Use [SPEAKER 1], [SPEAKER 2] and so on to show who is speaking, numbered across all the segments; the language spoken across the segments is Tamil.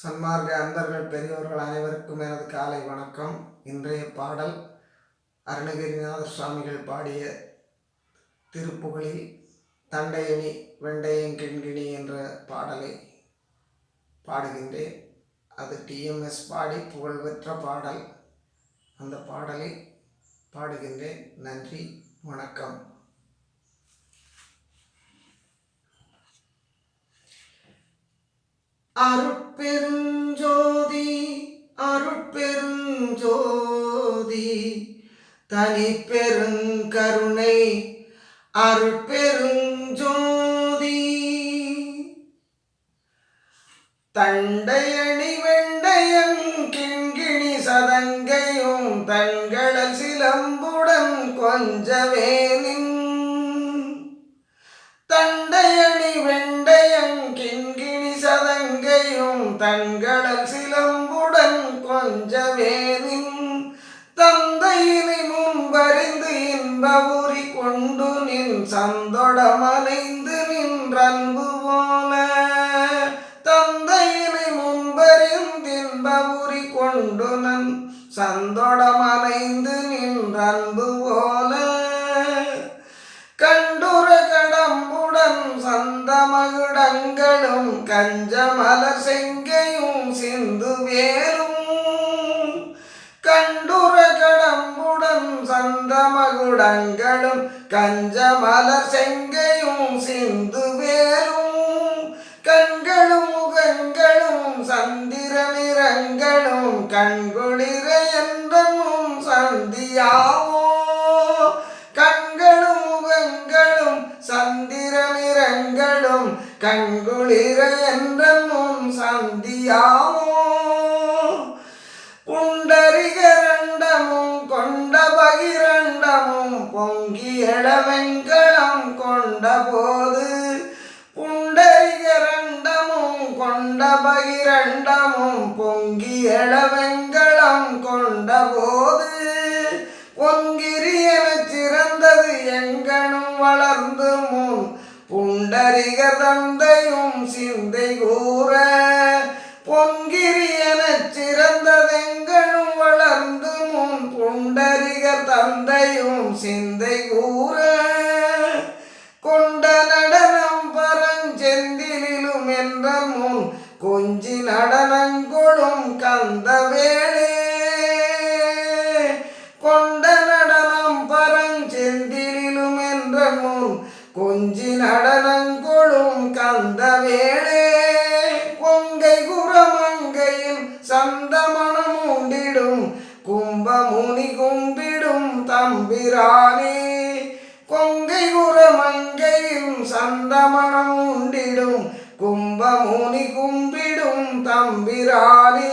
[SPEAKER 1] சன்மார்க்க அன்பர்கள் பெரியோர்கள் அனைவருக்கும் எனது காலை வணக்கம். இன்றைய பாடல் அருணகிரிநாத சுவாமிகள் பாடிய திருப்புகழில் தண்டையணி வெண்டையங்கிண்கிணி என்ற பாடலை பாடுகின்றேன். அது டிஎம்எஸ் பாடி புகழ்பெற்ற பாடல். அந்த பாடலை பாடுகின்றேன். நன்றி வணக்கம். அருட்பெருஞ்சோதி அருட்பெருஞ்சோதி தனி பெருங்கருணை அருட்பெருஞ்சோதி. தண்டையணி வெண்டயம் கிண்கிணி சதங்கையும் தண்களல் சிலம்புடன் கொஞ்சவேனின். தண்டையணி சதங்கையும் சிலம்புடன் கொஞ்சவேனின் தந்தையினை முன்பறிந்து இன்பபுரி கொண்டு நின் சந்தொடமனைந்து நின்றன்பு போல தந்தையினை முன்பறிந்து இன்பபுரி கொண்டு நன் சந்தொடமலைந்து நின்றன்பு போல சந்தமகிடங்களும் கஞ்சமலர் செங்கையும் சிந்து வேலும் கண்டுர கடம்புடன் சந்தமகுடங்களும் கஞ்சமலர் செங்கையும் சிந்து வேலும் கண்களும் முகங்களும் சந்திர நிறங்களும் கண்குளிர கங்குளிர என்ற என்றும் சந்தியாவோ புண்டரிகரண்டமும் கொண்ட பகிரண்டமும் பொங்கி எழவெண்களம் கொண்ட போது புண்டரிகரண்டமும் கொண்ட பகிரண்டமும் பொங்கி எழவெண்களம் கொண்ட போது பொங்கிரியன சிறந்தது எங்கனும் வளர்ந்து முன் புண்டரிக தந்தையும் சிந்தை கூற பொங்கிரி எனச் சிறந்ததெங்கனும் வளர்ந்து முன் புண்டரிக தந்தையும் சிந்தை கூற கொண்ட நடனம் பரஞ்செந்திலும் என்ற முன் கொஞ்சி நடனங்கொடும் கந்தவேளே കുതിരയും സന്തമണം ഉണ്ടിടും കുംഭമുനി കുമ്പിടും തമ്പിരാനി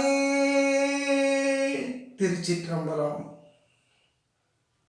[SPEAKER 1] പറഞ്ഞു